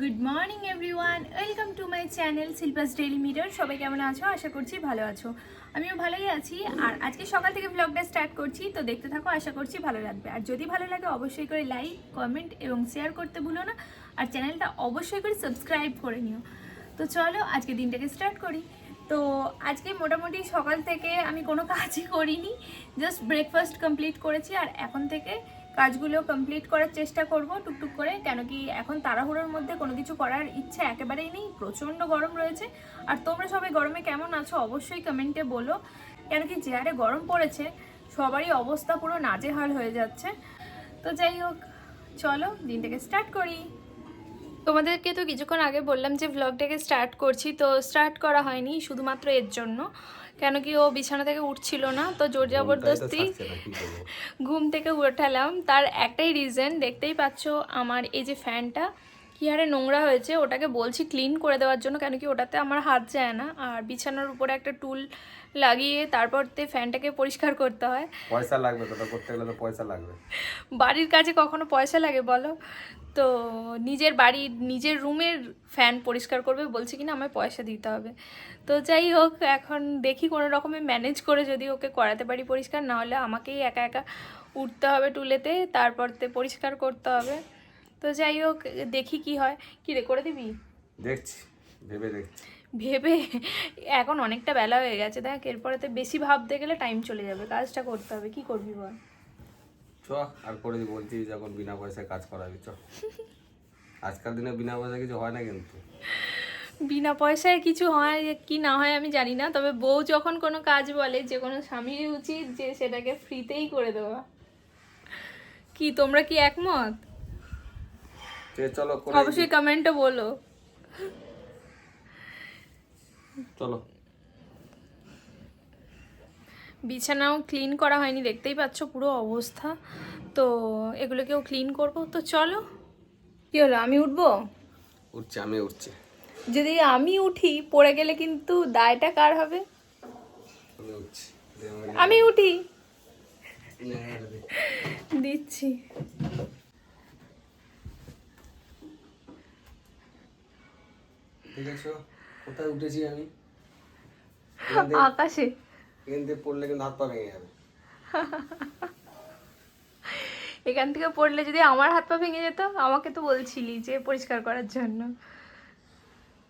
Good morning everyone welcome to my channel Shilpa's daily meter সবাই কেমন আছো? আশা করছি ভালো আছো। আমিও ভালোই আছি। আর আজকে সকাল থেকে ব্লগটা স্টার্ট করছি, তো দেখতে থাকো, আশা করছি ভালো লাগবে। আর যদি ভালো লাগে, অবশ্যই করে লাইক কমেন্ট এবং শেয়ার করতে ভুলো না। আর চ্যানেলটা অবশ্যই করে সাবস্ক্রাইব করে নিও। তো চলো, আজকে দিনটাকে স্টার্ট করি। তো আজকে মোটামুটি সকাল থেকে আমি কোনো কাজই করিনি। জাস্ট ব্রেকফাস্ট কমপ্লিট করেছি। আর এখন থেকে কাজগুলো কমপ্লিট করার চেষ্টা করব টুকটুক করে কেন কি এখন তাড়াহুড়োর মধ্যে কোনো কিছু করার ইচ্ছা একেবারেই নেই, প্রচণ্ড গরম রয়েছে। আর তোমরা সবাই গরমে কেমন আছো অবশ্যই কমেন্টে বলো কেন কি যে হারে গরম পড়েছে, সবারই অবস্থা পুরো নাজেহাল হয়ে যাচ্ছে। তো যাই হোক, চলো দিনটাকে স্টার্ট করি। তোমাদেরকে তো কিছুক্ষণ আগে বললাম যে ভ্লগটাকে স্টার্ট করছি, তো স্টার্ট করা হয়নি শুধুমাত্র এর জন্য। কেন কি ও বিছানা থেকে উঠছিল না? তো জোর জবরদস্তি ঘুম থেকে উঠালাম। তার একটাই রিজন দেখতেই পাচ্ছ আমার এই যে ফ্যানটা কি হারে নোংরা হয়েছে ওটাকে বলছি ক্লিন করে দেওয়ার জন্য কেন কি ওটাতে আমার হাত যায় না। আর বিছানার উপরে একটা টুল লাগিয়ে তারপর তে ফ্যানটাকে পরিষ্কার করতে হয়। পয়সা লাগবে তো করতে গেলে তো পয়সা লাগবে। বাড়ির কাজে কখনো পয়সা লাগে বলো? তো নিজের বাড়ির নিজের রুমের ফ্যান পরিষ্কার করবে বলছে কিনা আমায় পয়সা দিতে হবে। তো যাই হোক এখন দেখি কোনো রকমে ম্যানেজ করে যদি ওকে করাতে পারি পরিষ্কার না হলে আমাকেই একা একা উঠতে হবে টুলেতে তারপর তে পরিষ্কার করতে হবে। তো যাই হোক দেখি কি হয়। কি রে করে দিবি? দেখছি ভেবে দেখছি। ভেবে? এখন অনেকটা বেলা হয়ে গেছে দেখ এরপরে তো বেশি ভাবতে গেলে টাইম চলে যাবে কাজটা করতে হবে কি করবি বল? চ আর করে বলছি যখন বিনা পয়সায় কাজ করাবি চ। আজকাল দিনে বিনা পয়সায় কিছু হয় না কিন্তু। বিনা পয়সায় কিছু হয় কি না হয় আমি জানি না তবে বউ যখন কোনো কাজ বলে যে কোনো স্বামীর উচিত যে সেটাকে ফ্রিতেই করে দেওয়া। কি তোমরা কি একমত? চলো করে অবশ্যই কমেন্টে বলো। চলো। বিছানাও ক্লিন করা হয়নি দেখতেই পাচ্ছ পুরো অবস্থা। তো এগুলোকেও ক্লিন করব। তো চলো। কি হলো আমি উঠবো? উঠছি আমি উঠছি। যদি আমি উঠি পড়ে গেলে কিন্তু দায়টা কার হবে? আমি উঠি। দিচ্ছি। আছে কোথায় উঠেছি আমি? আকাশে। এখান থেকে পড়লে কিন্তু হাত পা ভেঙে যাবে। এখান থেকে পড়লে যদি আমার হাত পা ভেঙে যেত আমাকে তো বলছিলি যে পরিষ্কার করার জন্য।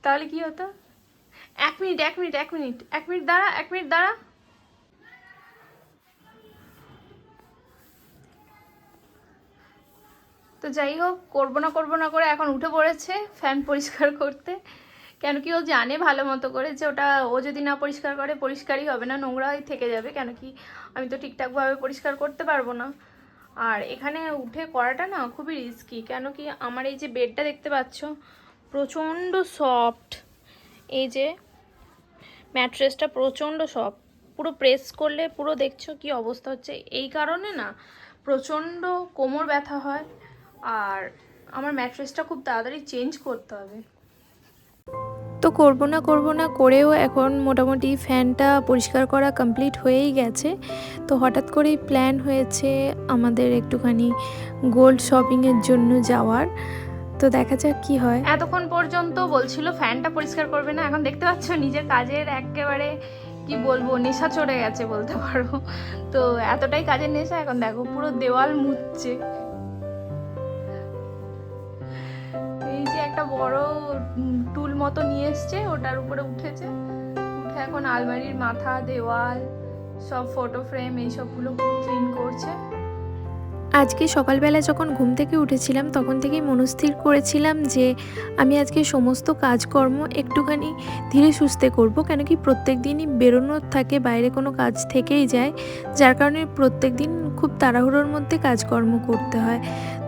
তাহলে কি হতো? এক মিনিট এক মিনিট এক মিনিট এক মিনিট দাঁড়া এক মিনিট দাঁড়া। তো যাই হোক করব না করব না করে এখন উঠে পড়েছে ফ্যান পরিষ্কার করতে। কেন কি ও জানে ভালো মতো করে যে ওটা ও যদি না পরিষ্কার করে, পরিষ্কারই হবে না, নোংরাই থেকে যাবে, কেন কি আমি তো ঠিকঠাকভাবে পরিষ্কার করতে পারব না। আর এখানে উঠে করাটা না খুবই রিস্কি কেন কি আমার এই যে বেডটা দেখতে পাচ্ছ, প্রচণ্ড সফট এই যে ম্যাট্রেসটা প্রচণ্ড সফট পুরো প্রেস করলে পুরো দেখছ কি অবস্থা হচ্ছে। এই কারণে না প্রচণ্ড কোমর ব্যথা হয়। আর আমার ম্যাট্রেসটা খুব তাড়াতাড়ি চেঞ্জ করতে হবে। তো করব না করব না করেও এখন মোটামুটি ফ্যানটা পরিষ্কার করা কমপ্লিট হয়েই গেছে। তো হঠাৎ করেই প্ল্যান হয়েছে আমাদের একটুখানি গোল্ড শপিংয়ের জন্য যাওয়ার। তো দেখা যাক কি হয়। এতক্ষণ পর্যন্ত বলছিল ফ্যানটা পরিষ্কার করবে না, এখন দেখতে পাচ্ছ নিজের কাজের একেবারে, কি বলব, নেশা চড়ে গেছে বলতে পারো। তো এতটাই কাজের নেশা, এখন দেখো পুরো দেওয়াল মুছছে। বড় টুল মতো নিয়ে এসছে, ওটার উপরে উঠেছে। উঠে এখন আলমারির মাথা, দেওয়াল, সব ফটো ফ্রেম এইসবগুলো ক্লিন করছে। আজকে সকালবেলা যখন ঘুম থেকে উঠেছিলাম, তখন থেকেই মনস্থির করেছিলাম যে, আমি আজকে সমস্ত কাজকর্ম একটুখানি ধীরে সুস্থে করব। কেন কি প্রত্যেক দিনই বেরোনোর থাকে, বাইরে কোনো কাজ থেকেই যায়, যার কারণে প্রত্যেক দিন খুব তাড়াহুড়োর মধ্যে কাজকর্ম করতে হয়।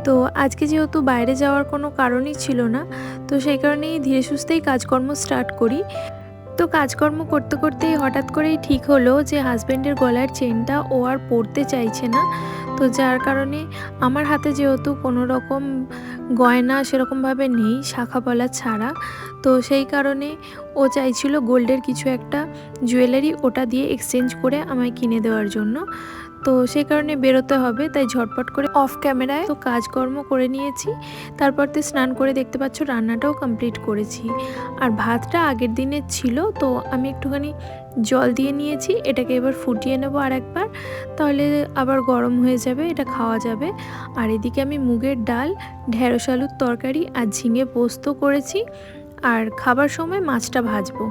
তো আজকে যেহেতু বাইরে যাওয়ার কোনো কারণই ছিল না, তো সেই কারণেই ধীরে সুস্থেই কাজকর্ম স্টার্ট করি। তো কাজকর্ম করতে করতেই হঠাৎ করেই ঠিক হলো যে হাজব্যান্ডের গলার চেনটা ও আর পরতে চাইছে না। তো যার কারণে আমার হাতে যেহেতু কোনো রকম গয়না সেরকমভাবে নেই, শাখা বলা ছাড়া। তো সেই কারণে ও চাইছিল গোল্ডের কিছু একটা জুয়েলারি ওটা দিয়ে এক্সচেঞ্জ করে আমায় কিনে দেওয়ার জন্য। তো সেই কারণে বেরোতে হবে, তাই ঝটপট করে অফ ক্যামেরায় তো কাজকর্ম করে নিয়েছি। তারপর তো স্নান করে দেখতে পাচ্ছ রান্নাটাও কমপ্লিট করেছি। আর ভাতটা আগের দিনের ছিল, তো আমি একটুখানি জল দিয়ে নিয়েছি, এটাকে এবার ফুটিয়ে নেব আর একবার তাহলে আবার গরম হয়ে যাবে, এটা খাওয়া যাবে। আর এদিকে আমি মুগের ডাল, ঢেঁড়স আলুর তরকারি আর ঝিঙে পোস্ত করেছি। আর খাবার সময় মাছটা ভাজবো।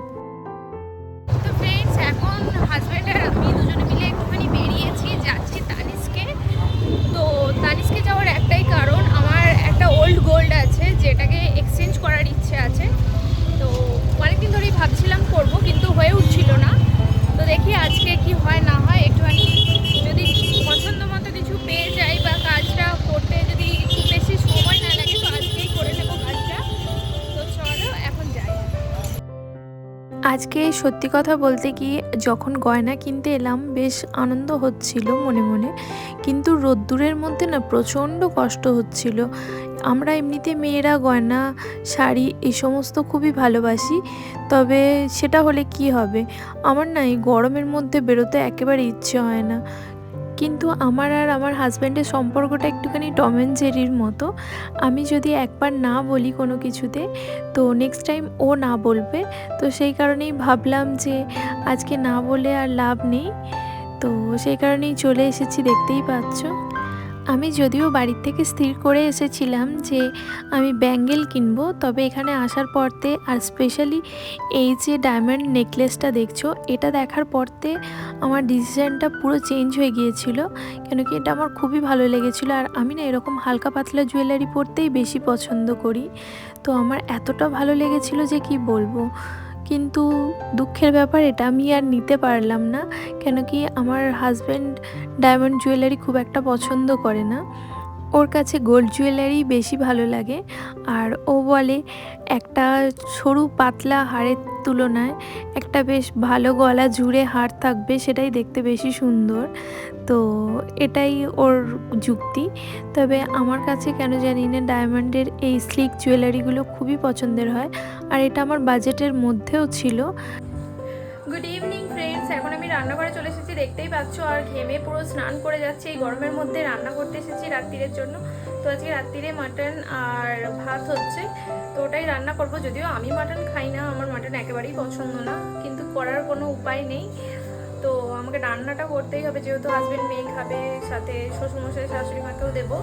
হাজব্যান্ড আর আমি দুজনে মিলে একটুখানি বেরিয়েছি, যাচ্ছি তানিসকে তো তানিসকে যাওয়ার একটাই কারণ, আমার একটা ওল্ড গোল্ড আছে যেটাকে এক্সচেঞ্জ করার ইচ্ছে আছে। তো অনেকদিন ধরেই ভাবছিলাম করব, কিন্তু হয়ে উঠছিল না। তো দেখি আজকে কি হয়, না হয়, একটুখানি আজকে সত্যি কথা বলতে কি যখন গয়না কিনতে এলাম, বেশ আনন্দ হচ্ছিল মনে মনে। কিন্তু রোদ্দুরের মধ্যে না প্রচণ্ড কষ্ট হচ্ছিল। আমরা এমনিতে মেয়েরা গয়না, শাড়ি এই সমস্ত খুবই ভালোবাসি। তবে সেটা হলে কি হবে? আমার না এই গরমের মধ্যে বেরোতে একেবারে ইচ্ছে হয় না। কিন্তু আমার আর আমার হাজব্যান্ডের সম্পর্কটা একটুখানি টম অ্যান্ড জেরির মতো। আমি যদি একবার না বলি কোনো কিছুতে, তো নেক্সট টাইম ও না বলবে। তো সেই কারণেই ভাবলাম যে আজকে না বলে আর লাভ নেই। তো সেই কারণেই চলে এসেছি, দেখতেই পাচ্ছ। আমি যদিও বাড়ির থেকে স্থির করে এসেছিলাম যে আমি ব্যাঙ্গেল কিনবো, তবে এখানে আসার পরতে আর স্পেশালি এই যে ডায়মন্ড নেকলেসটা দেখছ, এটা দেখার পরতে আমার ডিসিশানটা পুরো চেঞ্জ হয়ে গিয়েছিল। কেন কি এটা আমার খুবই ভালো লেগেছিলো আর আমি না এরকম হালকা পাতলা জুয়েলারি পরতেই বেশি পছন্দ করি। তো আমার এতটা ভালো লেগেছিল যে কি বলব? কিন্তু দুঃখের ব্যাপার এটা, আমি আর নিতে পারলাম না। কেন কি আমার হাজব্যান্ড ডায়মন্ড জুয়েলারি খুব একটা পছন্দ করে না। ওর কাছে গোল্ড জুয়েলারি বেশি ভালো লাগে। আর ও বলে, একটা সরু পাতলা হাড়ের তুলনায় একটা বেশ ভালো গলা, জুড়ে হার থাকবে, সেটাই দেখতে বেশি সুন্দর। তো এটাই ওর যুক্তি। তবে আমার কাছে কেন জানি না ডায়মন্ডের এই স্লিক জুয়েলারিগুলো খুবই পছন্দের হয়। আর এটা আমার বাজেটের মধ্যেও ছিল। গুড ইভিনিং ফ্রেন্ডস এখন আমি রান্নাঘরে চলে এসেছি। দেখতেই পাচ্ছ, আর ঘেমে পুরো স্নান করে যাচ্ছি। এই গরমের মধ্যে রান্না করতে এসেছি রাত্রিরের জন্য। তো আজকে রাত্রিরে মাটন আর ভাত হচ্ছে। তো ওটাই রান্না করব। যদিও আমি মাটন খাই না, আমার মাটন একেবারেই পছন্দ না। কিন্তু করার কোনো উপায় নেই। তো আমাকে রান্নাটা করতেই হবে, যেহেতু হাজবেন্ড মেয়ে খাবে, সাথে শ্বশুরমশাই, শাশুড়ি মাকেও দেবো।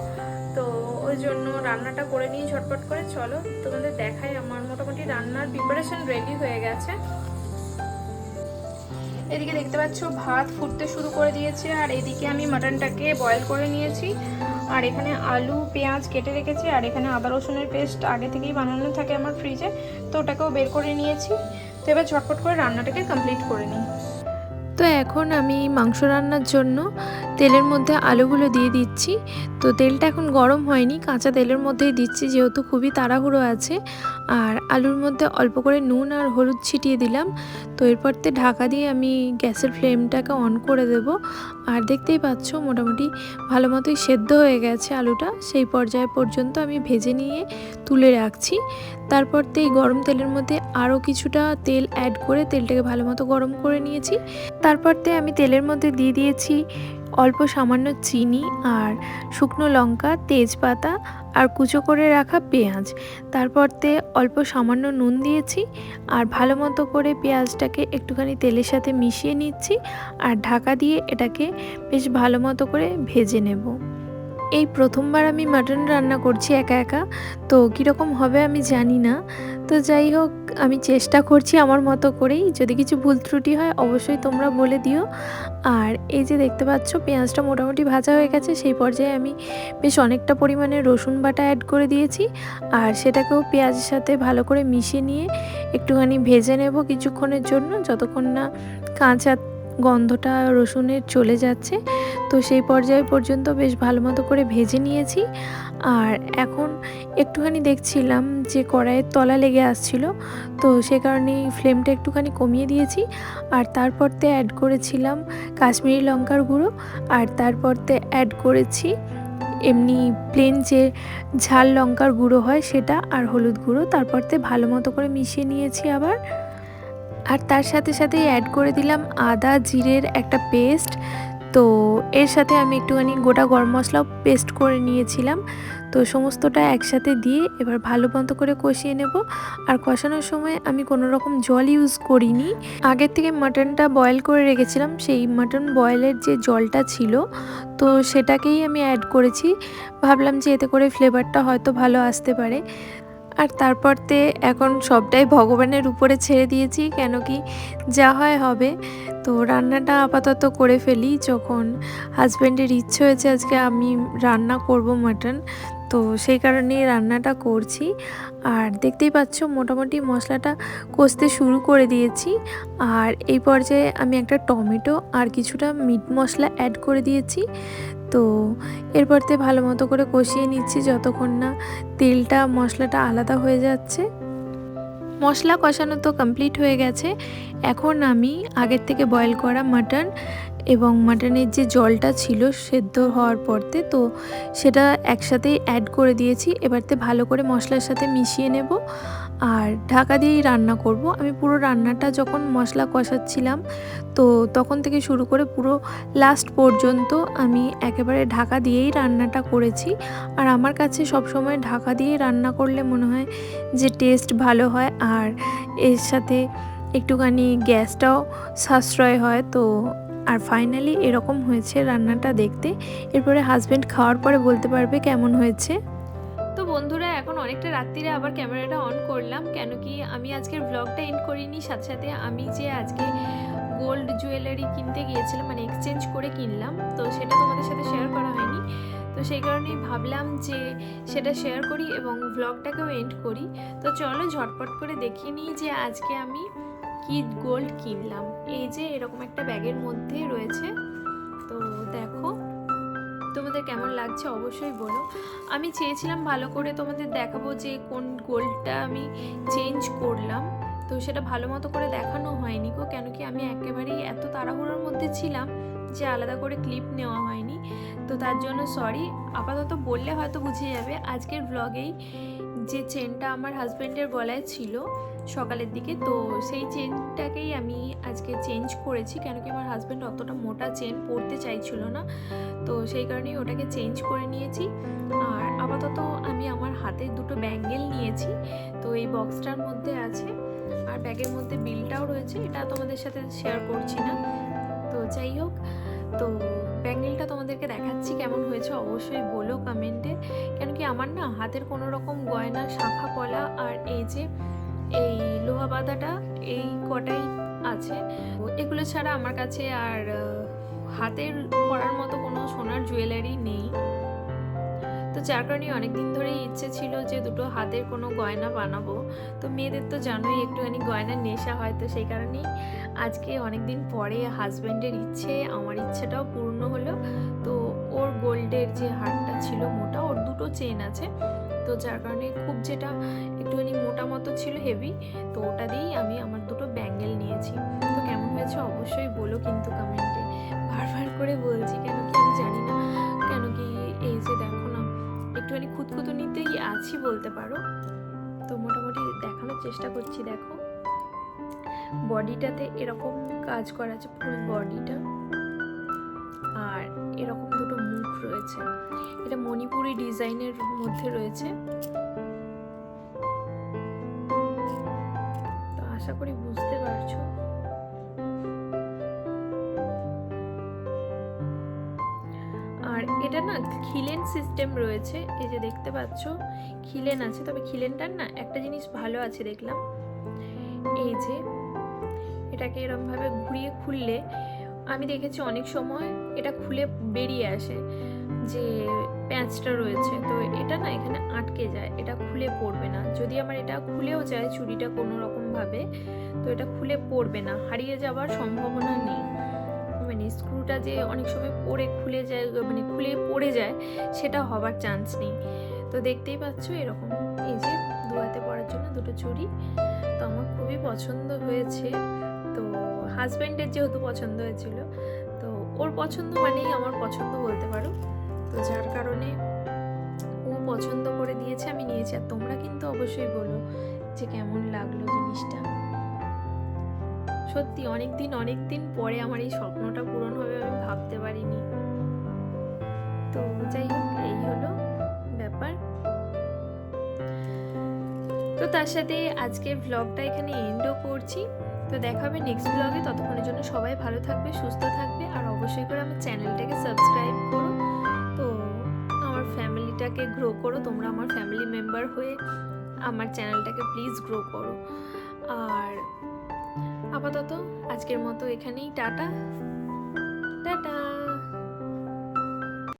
তো ওই জন্য রান্নাটা করে নিয়ে ঝটপট করে চলো। তোমাদের দেখাই, আমার মোটামুটি রান্নার প্রিপারেশন রেডি হয়ে গেছে। এদিকে দেখতে পাচ্ছ, ভাত ফুটতে শুরু করে দিয়েছে, আর এদিকে আমি মাটনটাকে বয়েল করে নিয়েছি। আর এখানে আলু, পেঁয়াজ কেটে রেখেছি, আর এখানে আদা, রসুনের পেস্ট আগে থেকেই বানানো থাকে আমার ফ্রিজে তো ওটাকেও বের করে নিয়েছি। তো এবার ঝটপট করে রান্নাটাকে কমপ্লিট করে নিই। তো এখন আমি মাংস রান্নার জন্য তেলের মধ্যে আলুগুলো দিয়ে দিচ্ছি। তো তেলটা এখন গরম হয়নি, কাঁচা তেলের মধ্যেই দিচ্ছি যেহেতু খুবই তাড়াহুড়ো আছে। আর আলুর মধ্যে অল্প করে নুন আর হলুদ ছিটিয়ে দিলাম। তো এরপর এরপরতে ঢাকা দিয়ে আমি গ্যাসের ফ্লেমটাকে অন করে দেব। আর দেখতেই পাচ্ছ মোটামুটি ভালো মতোই সেদ্ধ হয়ে গেছে আলুটা। সেই পর্যায়ে পর্যন্ত আমি ভেজে নিয়ে তুলে রাখছি। তারপর তো এই গরম তেলের মধ্যে আরও কিছুটা তেল অ্যাড করে তেলটাকে ভালো মতো গরম করে নিয়েছি। তারপর তে আমি তেলের মধ্যে দিয়ে দিয়েছি অল্প সামান্য চিনি আর শুকনো লঙ্কা, তেজপাতা আর কুচো করে রাখা পেঁয়াজ। তারপর তে অল্প সামান্য নুন দিয়েছি আর ভালো মতো করে পেঁয়াজটাকে একটুখানি তেলের সাথে মিশিয়ে নিচ্ছি আর ঢাকা দিয়ে এটাকে বেশ ভালো মতো করে ভেজে নেব। এই প্রথমবার আমি মাটন রান্না করছি একা একা, তো কীরকম হবে আমি জানি না। তো যাই হোক, আমি চেষ্টা করছি আমার মতো করেই। যদি কিছু ভুল ত্রুটি হয়, অবশ্যই তোমরা বলে দিও। আর এই যে দেখতে পাচ্ছ, পেঁয়াজটা মোটামুটি ভাজা হয়ে গেছে, সেই পর্যায়ে আমি বেশ অনেকটা পরিমাণে রসুন বাটা অ্যাড করে দিয়েছি। আর সেটাকেও পেঁয়াজের সাথে ভালো করে মিশিয়ে নিয়ে একটুখানি ভেজে নেব কিছুক্ষণের জন্য, যতক্ষণ না কাঁচা গন্ধটা রসুনের চলে যাচ্ছে। তো সেই পর্যায় পর্যন্ত বেশ ভালো মতো করে ভেজে নিয়েছি। আর এখন একটুখানি দেখছিলাম যে কড়াইয়ের তলা লেগে আসছিল। তো সে কারণে ফ্লেমটা একটুখানি কমিয়ে দিয়েছি। আর তারপরতে অ্যাড করেছিলাম কাশ্মীরি লঙ্কার গুঁড়ো। আর তারপরতে অ্যাড করেছি এমনি প্লেন যে ঝাল লঙ্কার গুঁড়ো হয় সেটা আর হলুদ গুঁড়ো। তারপরতে ভালো মতো করে মিশিয়ে নিয়েছি আবার। আর তার সাথে সাথেই অ্যাড করে দিলাম আদা, জিরের একটা পেস্ট তো এর সাথে আমি একটুখানি গোটা গরম মশলাও পেস্ট করে নিয়েছিলাম। তো সমস্তটা একসাথে দিয়ে এবার ভালো মতো করে কষিয়ে নেব। আর কষানোর সময় আমি কোনো রকম জল ইউজ করিনি। আগের থেকে মাটনটা বয়েল করে রেখেছিলাম, সেই মাটন বয়েলের যে জলটা ছিল, তো সেটাকেই আমি অ্যাড করেছি। ভাবলাম যে এতে করে ফ্লেভারটা হয়তো ভালো আসতে পারে। আর তারপরতে এখন সবটাই ভগবানের উপরে ছেড়ে দিয়েছি, কেন কি যা হয় হবে। তো রান্নাটা আপাতত করে ফেলি, যখন হাজব্যান্ডের ইচ্ছে হয়েছে আজকে আমি রান্না করব মাটন তো সেই কারণেই রান্নাটা করছি। আর দেখতেই পাচ্ছ মোটামুটি মশলাটা কষতে শুরু করে দিয়েছি। আর এই পর্যায়ে আমি একটা টমেটো আর কিছুটা মিট মশলা অ্যাড করে দিয়েছি। তো এরপর তে ভালো মতো করে কষিয়ে নিচ্ছি যতক্ষণ না তেলটা, মশলাটা আলাদা হয়ে যাচ্ছে। মশলা কষানো তো কমপ্লিট হয়ে গেছে। এখন আমি আগের থেকে বয়েল করা মাটন এবং মাটনের যে জলটা ছিল সেদ্ধ হওয়ার পরতে তো সেটা একসাথেই অ্যাড করে দিয়েছি। এবারতে ভালো করে মশলার সাথে মিশিয়ে নেব। আর ঢাকা দিয়েই রান্না করব। আমি পুরো রান্নাটা যখন মশলা কষাচ্ছিলাম, তো তখন থেকে শুরু করে পুরো লাস্ট পর্যন্ত আমি একেবারে ঢাকা দিয়েই রান্নাটা করেছি। আর আমার কাছে সবসময় ঢাকা দিয়ে রান্না করলে মনে হয় যে টেস্ট ভালো হয়, আর এর সাথে একটুখানি গ্যাসটাও সাশ্রয় হয়। তো আর ফাইনালি এরকম হয়েছে রান্নাটা দেখতে। এরপরে হাজব্যান্ড খাওয়ার পরে বলতে পারবে কেমন হয়েছে। বন্ধুরা, এখন অনেকটা রাত্রিরে আবার ক্যামেরাটা অন করলাম, কেন কি আমি আজকের ব্লগটা এন্ড করিনি। সাথে সাথে আমি যে আজকে গোল্ড জুয়েলারি কিনতে গিয়েছিলাম মানে এক্সচেঞ্জ করে কিনলাম, তো সেটা তোমাদের সাথে শেয়ার করা হয়নি। তো সেই কারণেই ভাবলাম যে সেটা শেয়ার করি এবং ব্লগটাকেও এন্ড করি। তো চলো ঝটপট করে দেখিয়ে নিই যে আজকে আমি কি গোল্ড কিনলাম। এই যে এরকম একটা ব্যাগের মধ্যে রয়েছে। তো দেখো। তোমাদের কেমন লাগছে অবশ্যই বলো। আমি চেয়েছিলাম ভালো করে তোমাদের দেখাবো যে কোন গোলটা আমি চেঞ্জ করলাম। তো সেটা ভালো মতো করে দেখানো হয়নি গো, কেন কি আমি একেবারেই এত তাড়াহুড়োর মধ্যে ছিলাম যে আলাদা করে ক্লিপ নেওয়া হয়নি। তো তার জন্য সরি আপাতত বললে হয়তো বুঝে যাবে। আজকের ব্লগেই যে চেনটা আমার হাজব্যান্ডের গলায় ছিল সকালের দিকে, তো সেই চেনটাকেই আমি আজকে চেঞ্জ করেছি। কেন কি আমার হাজব্যান্ড অতটা মোটা চেন পরতে চাইছিল না, তো সেই কারণেই ওটাকে চেঞ্জ করে নিয়েছি। আর আপাতত আমি আমার হাতে দুটো ব্যাঙ্গেল নিয়েছি, তো এই বক্সটার মধ্যে আছে। আর ব্যাগের মধ্যে বিলটাও রয়েছে, এটা তোমাদের সাথে শেয়ার করছি না। তো যাই হোক তো ব্যাঙ্গেলটা তোমাদেরকে দেখাচ্ছি কেমন হয়েছে, অবশ্যই বলো কমেন্টে। কেন কি আমার না হাতের কোনো রকম গয়না, শাখা, কলা আর এই যে এই লোহা বাঁধাটা এই কটাই আছে। এগুলো ছাড়া আমার কাছে আর হাতের পরার মতো কোনো সোনার জুয়েলারি নেই। তো যার কারণে অনেক দিন ধরেই ইচ্ছে ছিল যে দুটো হাতের কোনো গয়না বানাবো। তো মেয়েদের তো জানোই একটুখানি গয়নার নেশা হয়, তো সেই কারণেই আজকে অনেক দিন পরে হাজব্যান্ডের ইচ্ছে, আমার ইচ্ছেটাও পূর্ণ হলো। তো ওর গোল্ডের যে হারটা ছিল মোটা, ওর দুটো চেন আছে। তো যার কারণে খুব যেটা একটুখানি মোটা মতো ছিল হেভি তো ওটা দিয়েই আমি আমার দুটো ব্যাঙ্গেল নিয়েছি। তো কেমন হয়েছে অবশ্যই বলো কিন্তু কমেন্টে বারবার করে বলছি কেন কি আমি জানি না। একটুখানি খুঁতখুতুনিতেই আছি বলতে পারো। তো মোটামুটি দেখানোর চেষ্টা করছি, দেখো। বডিটাতে এরকম কাজ করা আছে, ফুল বডিটা। আর এরকম দুটো মুখ রয়েছে। এটা মণিপুরি ডিজাইনের মধ্যে রয়েছে। তো আশা করি বুঝতে এটা না খিলেন সিস্টেম রয়েছে। এই যে দেখতে পাচ্ছ, খিলেন আছে, তবে খিলেনটার না একটা জিনিস ভালো আছে দেখলাম। এই যে এটাকে এরমভাবে ঘুরিয়ে খুললে, আমি দেখেছি অনেক সময় এটা খুলে বেরিয়ে আসে যে প্যাঁচটা রয়েছে। তো এটা না এখানে আটকে যায়, এটা খুলে পড়বে না। যদি আমার এটা খুলেও যায়, চুরিটা কোনো রকমভাবে, তো এটা খুলে পড়বে না, হারিয়ে যাওয়ার সম্ভাবনা নেই। মানে স্ক্রুটা যে অনেক সময় পড়ে, খুলে যায় মানে খুলে পড়ে যায়, সেটা হবার চান্স নেই। তো দেখতেই পাচ্ছ এরকম এই যে দু হাতে পরার জন্য দুটো চুড়ি। তো আমার খুবই পছন্দ হয়েছে। তো হাজব্যান্ডের যেহেতু পছন্দ হয়েছিল, তো ওর পছন্দ মানেই আমার পছন্দ বলতে পারো। তো যার কারণে ও পছন্দ করে দিয়েছে, আমি নিয়েছি। আর তোমরা কিন্তু অবশ্যই বলো যে কেমন লাগল জিনিসটা। সত্যি অনেক দিন অনেক দিন পরে আমার এই স্বপ্নটা পূরণ হবে আমি ভাবতে পারিনি। তো যাই হোক, এই হলো ব্যাপার। তো তার সাথে আজকের ভ্লগটা এখানে এন্ডও করছি। তো দেখা হবে নেক্সট ব্লগে ততক্ষণের জন্য সবাই ভালো থাকবে, সুস্থ থাকবে। আর অবশ্যই করে আমার চ্যানেলটাকে সাবস্ক্রাইব করো। তো আমার ফ্যামিলিটাকে গ্রো করো। তোমরা আমার ফ্যামিলি মেম্বার হয়ে আমার চ্যানেলটাকে প্লিজ গ্রো করো। আর আপাতত আজকের মতো এখানেই টাটা।